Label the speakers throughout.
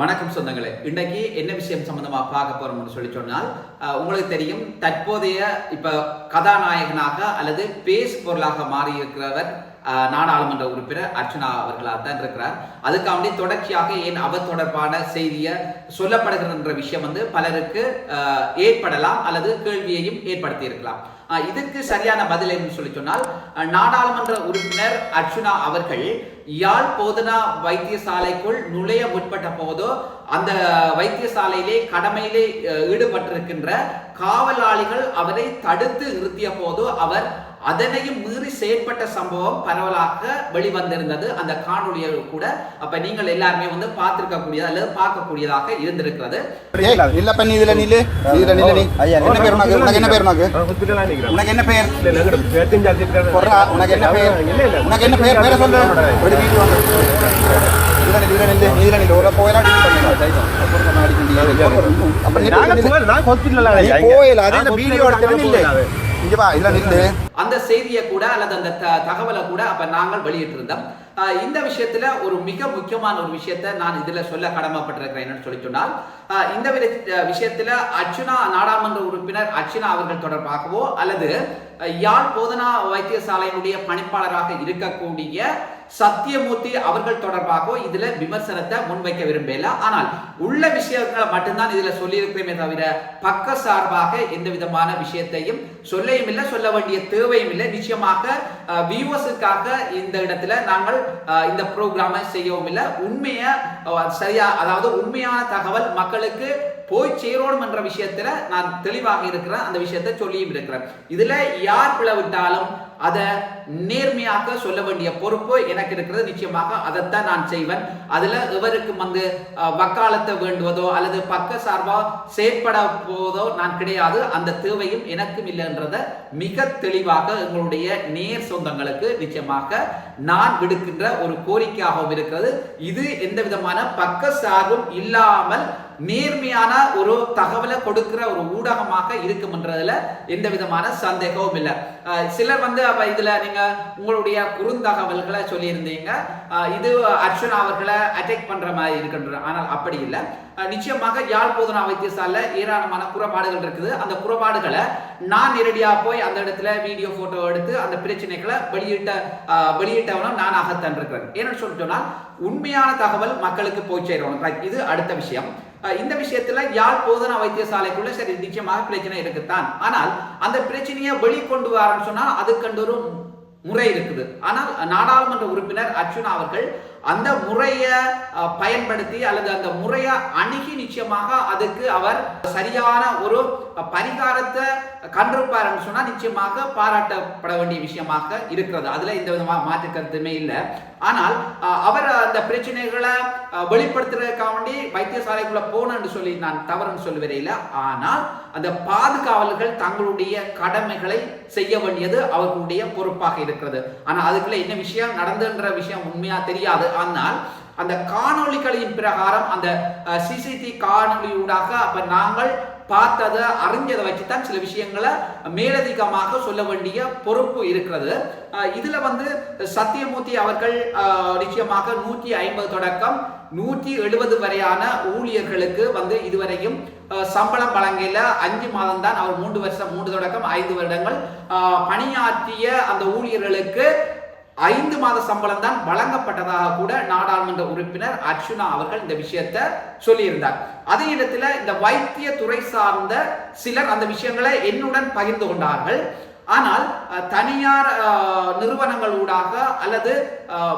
Speaker 1: வணக்கம் சொந்தங்களே. இன்னைக்கு என்ன விஷயம் சம்பந்தமா பார்க்க போறோம்னு சொல்லி சொன்னால் உங்களுக்கு தெரியும் தற்போதைய இப்ப கதாநாயகனாக அல்லது பேஸ் பொருளாக மாறி இருக்கிறவர் நாடாளுமன்ற உறுப்பினர் அர்ச்சனா அவர்களாக தான் இருக்கிறார். அதுக்காண்டி தொடர்ச்சியாக ஏன் அவர் தொடர்பான செய்தியை சொல்லப்படுகிற விஷயம் வந்து பலருக்கு ஏற்படலாம் அல்லது கேள்வியையும் ஏற்படுத்தி இருக்கலாம் அஹ், இதுக்கு சரியான பதில் என்று சொல்லி சொன்னால் நாடாளுமன்ற உறுப்பினர் அர்ச்சுனா அவர்கள் யாழ் போதனா வைத்தியசாலைக்குள் நுழைய முற்பட்ட போதோ அந்த வைத்தியசாலையிலே கடமையிலே ஈடுபட்டிருக்கின்ற காவலாளிகள் அவரை தடுத்து நிறுத்திய போதோ அவர் அதனையும் மீறி செயற்பட்ட சம்பவம் பரவலாக வெளிவந்திருந்தது அந்த காணொளியில் கூட அப்ப நீங்கள் எல்லாருமே வந்து பார்த்திருக்கக்கூடியது அல்லது பார்க்கக்கூடியதாக இருந்திருக்கிறது
Speaker 2: இல்லப்பா நீ இதுல நில்லு இதுல நில்லு நீ
Speaker 3: ஐயா,
Speaker 2: என்ன பேர் உனக்கு என்ன பேர் உனக்கு உனக்கு என்ன பேர்
Speaker 4: இல்ல இல்ல எங்கட பேத்தின் ஜாதிக்காரர்
Speaker 2: சொல்றா உனக்கு என்ன
Speaker 4: இல்ல
Speaker 2: உனக்கு என்ன பேர் பேரை சொல்லு ஒரு வீடியோ வந்து ஒரு
Speaker 4: நான்
Speaker 2: அது வீடியோ இங்க வா இதுல நில்லு.
Speaker 1: அந்த செய்தியை கூட அல்லது அந்த த- தகவலை கூட அப்ப நாங்கள் வெளியிட்டிருந்தோம். இந்த விஷயத்துல ஒரு மிக முக்கியமான ஒரு விஷயத்தை நான் இதுல சொல்ல கடமைப்பட்டிருக்கிறேன் என்னன்னு சொல்லி சொன்னால் இந்த வித- விஷயத்துல அர்ச்சுனா நாடாளுமன்ற உறுப்பினர் அர்ச்சுனா அவர்கள் தொடர்பாகவோ அல்லது யாழ் போதனா வைத்தியசாலையினுடைய பணிப்பாளராக இருக்கக்கூடிய சத்தியமூர்த்தி அவர்கள் தொடர்பாகவும் இதுல விமர்சனத்தை முன்வைக்க விரும்பல ஆனால் உள்ள விஷயங்களை மட்டும்தான் இதுல சொல்லியிருக்கிறேமே தவிர பக்க சார்பாக எந்த விதமான விஷயத்தையும் சொல்லையும் இல்லை சொல்ல வேண்டிய தேவையும் இல்லை. நிச்சயமாக வியூவர்ஸுக்காக இந்த இடத்துல நாங்கள் இந்த ப்ரோக்ராமை செய்யவும் இல்லை. உண்மையை சரியா அதாவது உண்மையான தகவல் மக்களுக்கு போய் சேரணும் என்ற விஷயத்துல நான் தெளிவாக இருக்கிறேன். அந்த விஷயத்தை சொல்லியும் இருக்கிறேன். இதுல யார் பிளவிட்டாலும் அதை நேர்மையாக சொல்ல வேண்டிய பொறுப்பு எனக்கு இருக்கிறது. நிச்சயமாக அதைத்தான் நான் செய்வேன். அதுல எவருக்கும் வந்து வக்காலத்தை வேண்டுவதோ அல்லது பக்க சார்பா செயற்பட போவதோ நான் கிடையாது. அந்த தேவையும் எனக்கும் இல்லைன்றத மிக தெளிவாக எங்களுடைய நேர் சொந்தங்களுக்கு நிச்சயமாக நான் விடுக்கின்ற ஒரு கோரிக்கையாகவும் இருக்கிறது. இது எந்த விதமான பக்க சார்பும் இல்லாமல் நேர்மையான ஒரு தகவலை கொடுக்கிற ஒரு ஊடகமாக இருக்கும்ன்றதுல எந்த விதமான சந்தேகமும் இல்லை. சிலர் வந்து அப்ப இதுல நீங்க உங்களுடைய குறுந்தகவல்களை சொல்லியிருந்தீங்க. இது அர்ச்சுனா அவர்களை அட்டாக் பண்ற மாதிரி இருக்கின்ற ஆனால் அப்படி இல்லை. நிச்சயமாக யாழ் போதனா வைத்தியசாலையில் ஏராளமான குறைபாடுகள் இருக்குது. அந்த குறைபாடுகளை நான் நேரடியாக போய் அந்த இடத்துல வீடியோ ஃபோட்டோ எடுத்து அந்த பிரச்சனைகளை வெளியிட்ட வெளியிட்டவனும் வெளியிட்டவனும் நானாகத்தான் இருக்கிறேன். ஏன்னு சொல்லிட்டோம்னா சொன்னால் உண்மையான தகவல் மக்களுக்கு போய் சேரணும். இது அடுத்த விஷயம். இந்த விஷயத்துல யாழ் போதனா வைத்தியசாலைக்குள்ள சரி நிச்சயமாக பிரச்சனை இருக்குத்தான். ஆனால் அந்த பிரச்சனையை வெளிக்கொண்டு வரன்னு சொன்னால் அதுக்கண்டு ஒரு முறை இருக்குது. ஆனால் நாடாளுமன்ற உறுப்பினர் அர்ச்சுனா அவர்கள் அந்த முறையை பயன்படுத்தி அல்லது அந்த முறையை அணுகி நிச்சயமாக அதுக்கு அவர் சரியான ஒரு பரிகாரத்தை கண்டிருப்பாருன்னு சொன்னால் நிச்சயமாக பாராட்டப்பட வேண்டிய விஷயமாக இருக்கிறது. அதில் எந்த விதமாக மாற்று கருத்துமே இல்லை. ஆனால் அவர் அந்த பிரச்சனைகளை வெளிப்படுத்துறதுக்காக வேண்டி வைத்தியசாலைக்குள்ளே போனேன்னு சொல்லி நான் தவறுன்னு சொல்லுவதே இல்லை. ஆனால் அந்த பாதுகாவலர்கள் தங்களுடைய கடமைகளை செய்ய வேண்டியது அவர்களுடைய பொறுப்பாக இருக்கிறது. ஆனால் அதுக்குள்ள என்ன விஷயம் நடந்துன்ற விஷயம் உண்மையா தெரியாது. ஆனால் அந்த காணொளிகளின் பிரகாரம் அந்த சிசிடி காணொளியூடாக அப்ப நாங்கள் பார்த்ததை அறிஞ்சதை வச்சு தான் சில விஷயங்களை மேலதிகமாக சொல்ல வேண்டிய பொறுப்பு இருக்கிறது. இதுல வந்து சத்தியமூர்த்தி அவர்கள் நிச்சயமாக நூற்றி ஐம்பது தொடக்கம் நூற்றி எழுபது வரையான ஊழியர்களுக்கு வந்து இதுவரையும் சம்பளம் வழங்கல. அஞ்சு மாதம் தான் அவர் மூன்று வருஷம் மூன்று தொடக்கம் ஐந்து வருடங்கள். பணியாற்றிய அந்த ஊழியர்களுக்கு ஐந்து மாத சம்பளம் தான் வழங்கப்பட்டதாக கூட நாடாளுமன்ற உறுப்பினர் அர்ச்சுனா அவர்கள் இந்த விஷயத்தை சொல்லியிருந்தார். அதே இடத்துல இந்த வைத்திய துறை சார்ந்த சிலர் அந்த விஷயங்களை என்னுடன் பகிர்ந்து கொண்டார்கள். ஆனால் தனியார் நிறுவனங்கள் ஊடாக அல்லது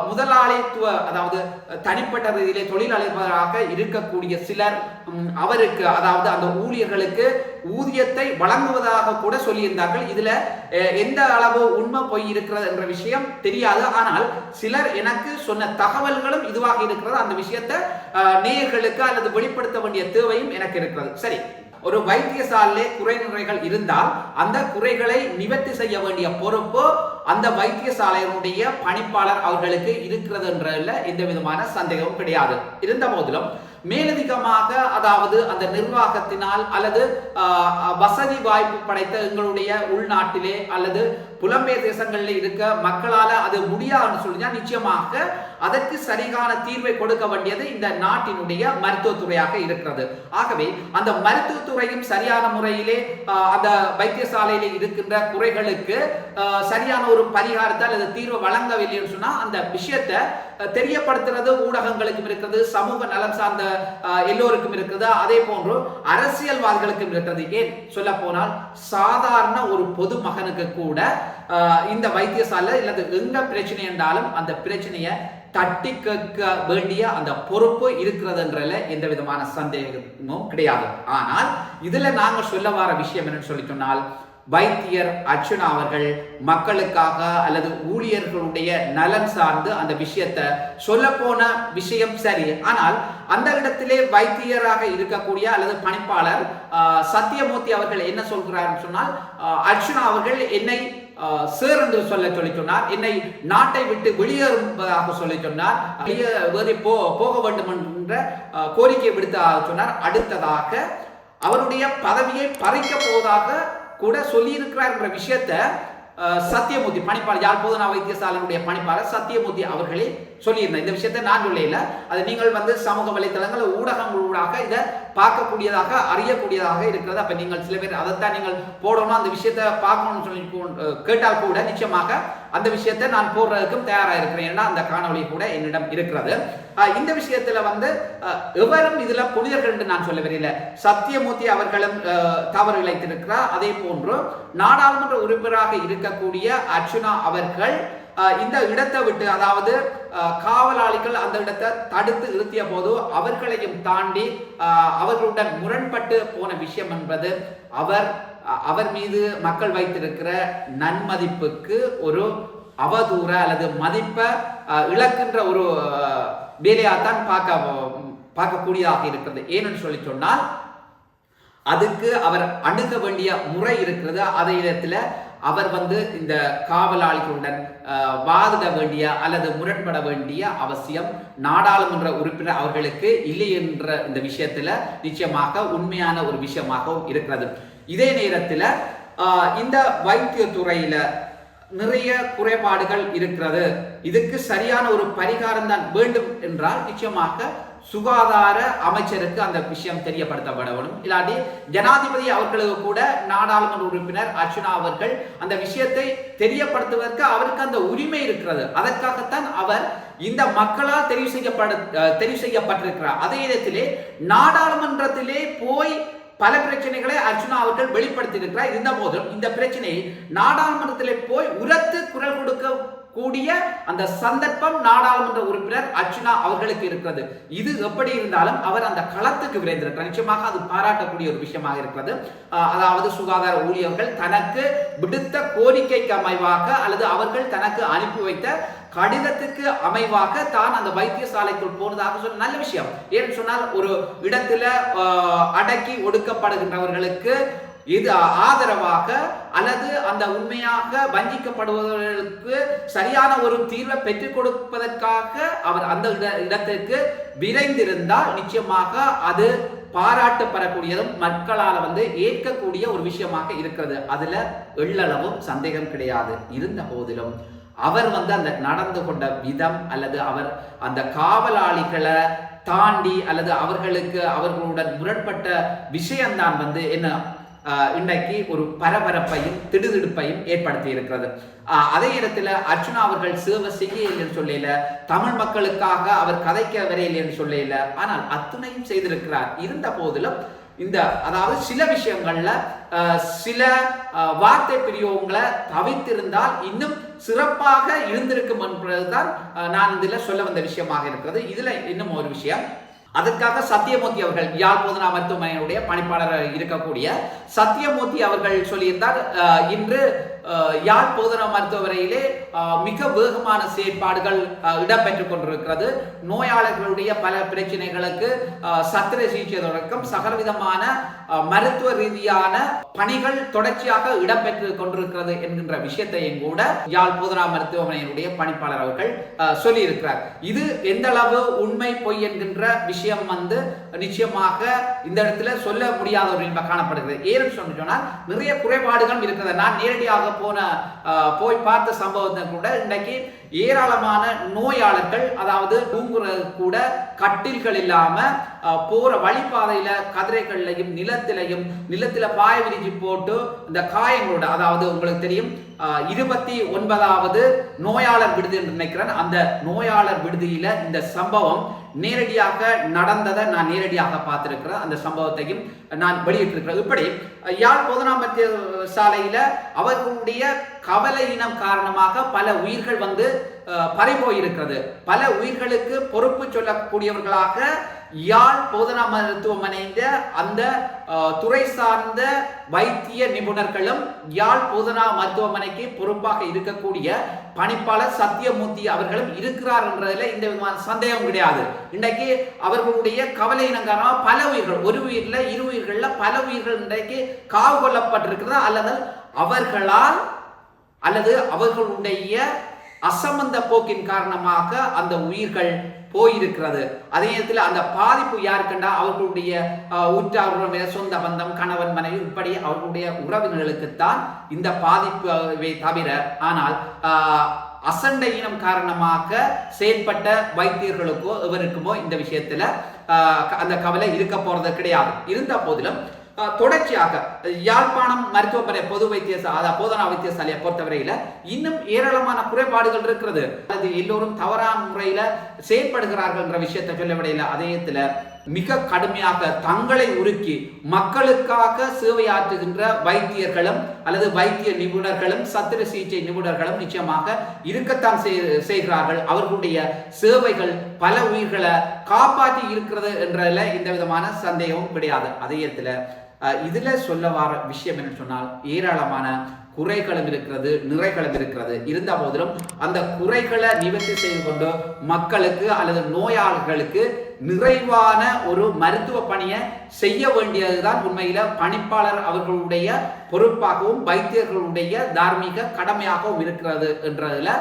Speaker 1: முதலாளித்துவ அதாவது தனிப்பட்ட ரீதியிலே தொழிலாளர்களாக இருக்கக்கூடிய சிலர் அவருக்கு அதாவது அந்த ஊழியர்களுக்கு ஊதியத்தை வழங்குவதாக கூட சொல்லியிருந்தார்கள். இதுல எந்த அளவு உண்மை போய் இருக்கிறது என்ற விஷயம் தெரியாது. ஆனால் சிலர் எனக்கு சொன்ன தகவல்களும் இதுவாக இருக்கிறது. அந்த விஷயத்தை நேயர்களுக்கு அல்லது வெளிப்படுத்த வேண்டிய தேவையும் எனக்கு இருக்கிறது. சரி. ஒரு வைத்தியசாலையிலே குறைநிறைகள் இருந்தால் அந்த குறைகளை நிவர்த்தி செய்ய வேண்டிய பொறுப்பு அந்த வைத்தியசாலையினுடைய பணிப்பாளர் அவர்களுக்கு இருக்கிறது என்றதுல எந்த விதமான சந்தேகமும் கிடையாது. இருந்த போதிலும் மேலதிகமாக அதாவது அந்த நிர்வாகத்தினால் அல்லது வசதி வாய்ப்பு படைத்த எங்களுடைய உள்நாட்டிலே அல்லது புலம்பெயர் தேசங்களில் இருக்க மக்களால் அது முடியாதுன்னு சொல்லினா நிச்சயமாக அதற்கு சரியான தீர்வை கொடுக்க வேண்டியது இந்த நாட்டினுடைய மருத்துவத்துறையாக இருக்கிறது. ஆகவே அந்த மருத்துவத்துறையும் சரியான முறையிலே அந்த வைத்தியசாலையிலே இருக்கின்ற குறைகளுக்கு சரியான ஒரு பரிகாரத்தை அல்லது தீர்வு வழங்கவில்லைன்னு சொன்னால் அந்த விஷயத்தை தெரியப்படுத்துறது ஊடகங்களுக்கும் இருக்கிறது சமூக நலம் சார்ந்த எல்லோருக்கும் இருக்கிறது அதே போன்று அரசியல்வாதிகளுக்கும் இருக்கிறது. ஏன்? சொல்ல போனால் சாதாரண ஒரு பொதுமகனுக்கு கூட இந்த வைத்தியசாலை இல்லது எந்த பிரச்சனை என்றாலும் அந்த பிரச்சனையை தட்டி கேட்க வேண்டிய அந்த பொறுப்பு இருக்கிறதுன்றல எந்த விதமான சந்தேகமும் கிடையாது. ஆனால் இதுல நாங்க சொல்ல வர விஷயம் என்னன்னு சொல்லி சொன்னால் வைத்தியர் அர்ச்சுனா அவர்கள் மக்களுக்காக அல்லது ஊழியர்களுடைய நலன் சார்ந்து அந்த விஷயத்தை சொல்ல போன விஷயம் சரி. ஆனால் அந்த இடத்திலே வைத்தியராக இருக்கக்கூடிய அல்லது பணிப்பாளர் சத்யமூர்த்தி சத்தியமூர்த்தி அவர்கள் என்ன சொல்கிறார்னு சொன்னால் அர்ச்சுனா அவர்கள் என்னை சேர்ந்து சேர் என்று சொல்ல சொல்லி சொன்னார். என்னை நாட்டை விட்டு வெளியேறுவதாக சொல்லி சொன்னார். வெளியே போ போக வேண்டும் என்ற கோரிக்கை விடுத்ததாக சொன்னார். அடுத்ததாக அவருடைய பதவியை பறிக்க போவதாக கூட சொல்லியிருக்கிறார் விஷயத்த சத்தியமூர்த்தி பணிப்பாளர் யாழ் போதனா வைத்தியசாலனுடைய பணிப்பாளர் சத்தியமூர்த்தி அவர்களே சொல்லியிருந்தேன் இந்த விஷயத்தை நான் சொல்லல அது நீங்கள் வந்து சமூக வலைத்தளங்கள் ஊடகங்களூடாக இதை பார்க்கக்கூடியதாக அறியக்கூடியதாக இருக்கிறது. அப்ப நீங்கள் சில பேர் அதைத்தான் நீங்கள் போடணும் அந்த விஷயத்தை பார்க்கணும்னு சொல்லி கேட்டால் கூட நிச்சயமாக அந்த விஷயத்தை நான் போடுறதுக்கும் தயாராக இருக்கிறேன் ஏன்னா அந்த காணொளி கூட என்னிடம் இருக்கிறது. இந்த விஷயத்துல வந்து எவரும் இதுல புனிதர்கள் என்று நான் சொல்ல வரையில சத்தியமூர்த்தி அவர்களும் தவறு இழைத்திருக்கிறார். அதே போன்று நாடாளுமன்ற உறுப்பினராக இருக்கக்கூடிய அர்ச்சுனா அவர்கள் இந்த இடத்தை விட்டு அதாவது காவலாளிகள் அந்த இடத்தை தடுத்து நிறுத்திய போது அவர்களையும் தாண்டி அவர்களுடன் முரண்பட்டு போன விஷயம் என்பது அவர் அவர் மீது மக்கள் வைத்திருக்கிற நன்மதிப்புக்கு ஒரு அவதூற அல்லது மதிப்பை இழக்கின்ற ஒரு வேலையாக தான் பார்க்க பார்க்கக்கூடியதாக இருக்கிறது. ஏன்னு சொல்லி சொன்னால் அதுக்கு அவர் அணுக வேண்டிய முறை இருக்கிறது. அதே இடத்துல அவர் வந்து இந்த காவலாளிகளுடன் வாதிட வேண்டிய அல்லது முரண்பட வேண்டிய அவசியம் நாடாளுமன்ற உறுப்பினர் அவர்களுக்கு இல்லை என்ற இந்த விஷயத்துல நிச்சயமாக உண்மையான ஒரு விஷயமாகவும் இருக்கிறது. இதே நேரத்தில் இந்த வைத்தியத்துறையில நிறைய குறைபாடுகள் இருக்கிறது. இதுக்கு சரியான ஒரு பரிகாரம் தான் வேண்டும் என்றால் நிச்சயமாக சுகாதார அமைச்சருக்கு அந்த விஷயம் தெரியப்படுத்தப்பட வேண்டும் இல்லாட்டி ஜனாதிபதி அவர்களுக்கு கூட நாடாளுமன்ற உறுப்பினர் அர்ச்சுனா அவர்கள் அந்த விஷயத்தை தெரியப்படுத்துவதற்கு அவருக்கு அந்த உரிமை இருக்கிறது. அதற்காகத்தான் அவர் இந்த மக்களால் தெரிவு செய்யப்பட தெரிவு செய்யப்பட்டிருக்கிறார். அதே இடத்திலே நாடாளுமன்றத்திலே போய் பல பிரச்சனைகளை அர்ச்சுனா அவர்கள் வெளிப்படுத்தியிருக்கிறார். இருந்த போதும் இந்த பிரச்சனையை நாடாளுமன்றத்தில் போய் உரத்து குரல் கொடுக்க கூடிய அந்த சந்தர்ப்பம் நாடாளுமன்ற உறுப்பினர் அர்ச்சுனா அவர்களுக்கு இருக்கிறது. இது எப்படி இருந்தாலும் அவர் அந்த களத்துக்கு விரைந்திருக்கிறார். நிச்சயமாக அது பாராட்டக்கூடிய ஒரு விஷயமாக இருக்கிறது. அதாவது சுகாதார ஊழியர்கள் தனக்கு விடுத்த கோரிக்கைக்கு அமைவாக அல்லது அவர்கள் தனக்கு அனுப்பி வைத்த கடிதத்துக்கு அமைவாக தான் அந்த வைத்தியசாலைக்குள் போனதாக சொல்ல நல்ல விஷயம். ஏன்னு சொன்னால் ஒரு இடத்துல அடக்கி ஒடுக்கப்படுகின்றவர்களுக்கு இது ஆதரவாக அல்லது அந்த உண்மையாக வஞ்சிக்கப்படுபவர்களுக்கு சரியான ஒரு தீர்வை பெற்றுக் கொடுப்பதற்காக அவர் அந்த இடத்திற்கு விரைந்திருந்தால் நிச்சயமாக அது பாராட்டு பெறக்கூடியதும் மக்களால் வந்து ஏற்கக்கூடிய ஒரு விஷயமாக இருக்கிறது. அதுல எள்ளளவும் சந்தேகம் கிடையாது. இருந்த போதிலும் அவர் வந்து அந்த நடந்து கொண்ட விதம் அல்லது அவர் அந்த காவலாளிகளை தாண்டி அல்லது அவர்களுக்கு அவர்களுடன் முரண்பட்ட விஷயம்தான் வந்து என்ன இன்னைக்கு இன்றைக்கு ஒரு பரபரப்பையும் திடுதிடுப்பையும் ஏற்படுத்தி இருக்கிறது. அதே இடத்துல அர்ச்சுனா அவர்கள் சேவை செய்ய என்று சொல்லல தமிழ் மக்களுக்காக அவர் கதைக்க வரையில் என்று சொல்லல ஆனால் அத்துணையும் செய்திருக்கிறார். இருந்த போதிலும் இந்த அதாவது சில விஷயங்கள்ல சில வார்த்தை பிரியோகங்களை தவித்திருந்தால் இன்னும் சிறப்பாக இருந்திருக்கும் என்பதுதான் நான் இதில் சொல்ல வந்த விஷயமாக இருக்கிறது. இதுல இன்னும் ஒரு விஷயம். அதற்காக சத்தியமூர்த்தி அவர்கள் யாழ் போதனா மருத்துவமனையினுடைய பணிப்பாளர் இருக்கக்கூடிய சத்தியமூர்த்தி அவர்கள் சொல்லியிருந்தார் இன்று யாழ் போதனா மருத்துவமனையிலே மிக வேகமான செயற்பாடுகள் இடம்பெற்றுக் கொண்டிருக்கிறது. நோயாளர்களுடைய பல பிரச்சனைகளுக்கு சத்திர சிகிச்சை தொடக்கம் சகலவிதமான மருத்துவ ரீதியான பணிகள் தொடர்ச்சியாக இடம்பெற்று கொண்டிருக்கிறது என்கின்ற விஷயத்தையும் கூட யாழ் போதனா மருத்துவமனையினுடைய பணிப்பாளர் அவர்கள் அஹ், சொல்லியிருக்கிறார். இது எந்த அளவு உண்மை பொய் என்கின்ற விஷயம் வந்து நிச்சயமாக இந்த இடத்துல சொல்ல முடியாத ஒரு காணப்படுகிறது. ஏன்னு சொல்லி சொன்னால் நிறைய குறைபாடுகள் இருக்கிறது. நான் நேரடியாக போன போய் பார்த்த சம்பவத்தை கூட இன்னைக்கு ஏராளமான நோயாளர்கள் அதாவது தூங்குறது கூட கட்டில்கள் இல்லாம போற வழிபாதையில கதிரைகள்லையும் நிலத்திலையும் நிலத்துல பாய விரிச்சு போட்டு இந்த காயங்களோட அதாவது உங்களுக்கு தெரியும் இருபத்தி ஒன்பதாவது நோயாளர் விடுதி என்று நினைக்கிறேன். அந்த நோயாளர் விடுதியில இந்த சம்பவம் நேரடியாக நடந்ததை நான் நேரடியாக பார்த்திருக்கிறேன். அந்த சம்பவத்தையும் நான் வெளியிட்டிருக்கிறேன். இப்படி அஹ், யாழ் பொதுநாமத்திய சாலையில அவர்களுடைய கவலையினம் காரணமாக பல உயிர்கள் வந்து பறிபோயிருக்கிறது. பல உயிர்களுக்கு பொறுப்பு சொல்லக்கூடியவர்களாக யாழ் போதனா மருத்துவமனைந்த அந்த துறை சார்ந்த வைத்திய நிபுணர்களும் யாழ் போதனா மருத்துவமனைக்கு பொறுப்பாக இருக்கக்கூடிய பணிப்பாளர் சத்தியமூர்த்தி அவர்களும் இருக்கிறார் என்றதில் இந்த விதமான சந்தேகம் கிடையாது. இன்றைக்கு அவர்களுடைய கவலை காரணமாக பல உயிர்கள் ஒரு உயிரில் இரு உயிர்களில் பல உயிர்கள் இன்றைக்கு காவு கொள்ளப்பட்டிருக்கிறது அல்லது அவர்களால் அல்லது அவர்களுடைய அசம்பந்த போக்கின் காரணமாக அந்த உயிர்கள் போயிருக்கிறது. அதே நேரத்தில் அந்த பாதிப்பு யாருக்குண்டா? அவர்களுடைய அஹ், சொந்த பந்தம் கணவன் மனைவி இப்படி அவர்களுடைய உறவினர்களுக்குத்தான் இந்த பாதிப்பை தவிர ஆனால் அசண்ட அசண்டை இனம் காரணமாக செயல்பட்ட வைத்தியர்களுக்கோ இவருக்குமோ இந்த விஷயத்துல அந்த கவலை இருக்க போறது கிடையாது. இருந்த போதிலும் தொடர்ச்சியாக யாழ்ப்பாணம் மருத்துவமனை பொது வைத்தியசாலை அதாவது போதனா வைத்தியசாலையை பொறுத்தவரையில இன்னும் ஏராளமான குறைபாடுகள் இருக்கிறது. அது எல்லோரும் தவறான முறையில செயற்படுகிறார்கள் என்ற விஷயத்தை சொல்ல விடையில அதயத்துல மிக கடுமையாக தங்களை உருக்கி மக்களுக்காக சேவையாற்றுகின்ற வைத்தியர்களும் அல்லது வைத்திய நிபுணர்களும் சத்திர சிகிச்சை நிபுணர்களும் நிச்சயமாக இருக்கத்தான் செய்கிறார்கள். அவர்களுடைய சேவைகள் பல உயிர்களை காப்பாற்றி இருக்கிறது என்றதுல எந்த விதமான சந்தேகமும் கிடையாது. அதயத்துல இதில் சொல்ல வர விஷயம் என்ன சொன்னால் ஏராளமான குறைகளும் இருக்கிறது நிறைகளும் இருக்கிறது. இருந்த போதிலும் அந்த குறைகளை நிவர்த்தி செய்து கொண்டு மக்களுக்கு அல்லது நோயாளர்களுக்கு நிறைவான ஒரு மருத்துவ பணியை செய்ய வேண்டியதுதான் உண்மையில பணிப்பாளர் அவர்களுடைய பொறுப்பாகவும் வைத்தியர்களுடைய தார்மீக கடமையாகவும் இருக்கிறது என்றதுல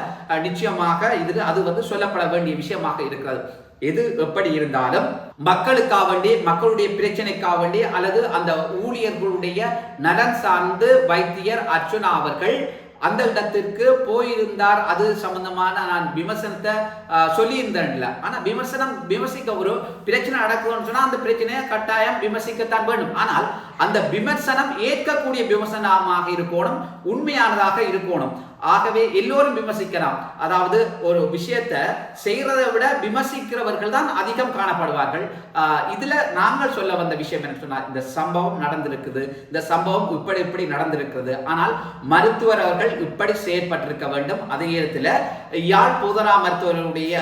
Speaker 1: நிச்சயமாக இது அது வந்து சொல்லப்பட வேண்டிய விஷயமாக இருக்கிறது. எது எப்படி இருந்தாலும் மக்களுக்காக வேண்டி மக்களுடைய பிரச்சனைக்காக வேண்டி அல்லது அந்த ஊழியர்களுடைய நலன் சார்ந்து வைத்தியர் அர்ச்சுனா அவர்கள் அந்த இடத்திற்கு போயிருந்தார். அது சம்பந்தமான நான் விமர்சனத்தை சொல்லியிருந்தேன்ல ஆனால் விமர்சனம் விமர்சிக்க ஒரு பிரச்சனை நடக்குதுன்னு சொன்னால் அந்த பிரச்சனையை கட்டாயம் விமர்சிக்கத்தான் வேண்டும் ஆனால் அந்த விமர்சனம் ஏற்கக்கூடிய விமர்சனமாக இருக்கணும் உண்மையானதாக இருக்கணும். ஆகவே எல்லோரும் விமர்சிக்கலாம். அதாவது ஒரு விஷயத்தை செய்கிறதை விட விமர்சிக்கிறவர்கள் தான் அதிகம் காணப்படுவார்கள். இதில் நாங்கள் சொல்ல வந்த விஷயம் என்ன சொன்னால் இந்த சம்பவம் நடந்திருக்குது. இந்த சம்பவம் இப்படி இப்படி நடந்திருக்கிறது. ஆனால் மருத்துவர் அவர்கள் இப்படி செயற்பட்டிருக்க வேண்டும். அதே நேரத்தில் யாழ் போதனா மருத்துவருடைய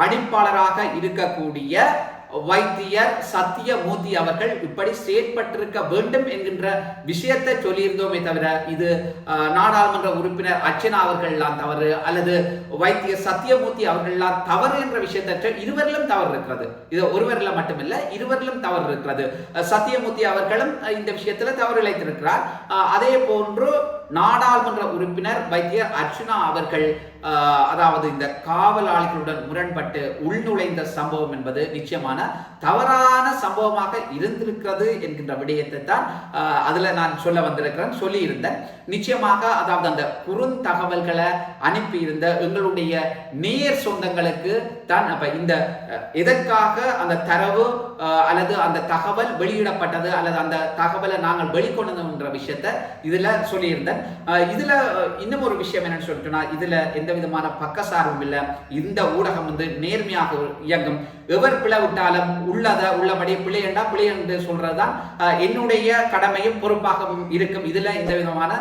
Speaker 1: படிப்பாளராக பணிப்பாளராக இருக்கக்கூடிய வைத்தியர் சத்தியமூர்த்தி அவர்கள் இப்படி செயற்பட்டிருக்க வேண்டும் என்கின்ற விஷயத்தை சொல்லியிருந்தோமே தவிர இது நாடாளுமன்ற உறுப்பினர் அர்ச்சனா அவர்கள்லாம் தவறு அல்லது வைத்தியர் சத்தியமூர்த்தி அவர்கள்லாம் தவறு என்ற விஷயத்தை இருவரிலும் தவறு இருக்கிறது. இது ஒருவரில் மட்டுமில்ல இருவரிலும் தவறு இருக்கிறது. சத்தியமூர்த்தி அவர்களும் இந்த விஷயத்துல தவறு இழைத்திருக்கிறார். அதே போன்று நாடாளுமன்ற உறுப்பினர் வைத்தியர் அர்ச்சனா அவர்கள் அதாவது இந்த காவலாளிகளுடன் முரண்பட்டு உள்நுழைந்த சம்பவம் என்பது நிச்சயமான தவறான சம்பவமாக இருந்திருக்கிறது என்கின்ற விடயத்தை தான் அதில் நான் சொல்ல வந்திருக்கிறேன் சொல்லியிருந்தேன். நிச்சயமாக அதாவது அந்த குறுந்தகவல்களை அனுப்பி இருந்த எங்களுடைய நேர் சொந்தங்களுக்கு தான் அப்போ இந்த எதற்காக அந்த தரவு அல்லது அந்த தகவல் வெளியிடப்பட்டது அல்லது அந்த தகவலை நாங்கள் வெளிக்கொண்டதுன்ற விஷயத்த இதில் சொல்லியிருந்தேன். இதில் இன்னும் ஒரு விஷயம் என்னன்னு சொல்லிட்டுனா இதில் எந்த விதமான பக்கசார்பும் இல்லை. இந்த ஊடகம் வந்து நேர்மையாக இயங்கும். எவர் பிழை விட்டாலும் உள்ளதை உள்ளபடி பிள்ளையண்டா பிள்ளை என்று சொல்றது தான் என்னுடைய கடமையும் பொறுப்பாகவும் இருக்கும். இதில் எந்த விதமான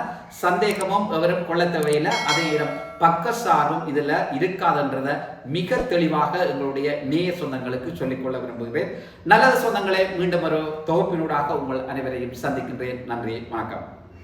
Speaker 1: சந்தேகமும் எவரும் கொள்ள தேவையில்லை. அதே நேரம் பக்கசார்பும் இதில் இருக்காதுன்றத மிக தெளிவாக எங்களுடைய நேய சொந்தங்களுக்கு சொல்லிக்கொள்ள விரும்புகிறேன். நல்லது சொந்தங்களே மீண்டும் ஒரு தொகுப்பினூடாக உங்கள் அனைவரையும் சந்திக்கின்றேன். நன்றி வணக்கம்.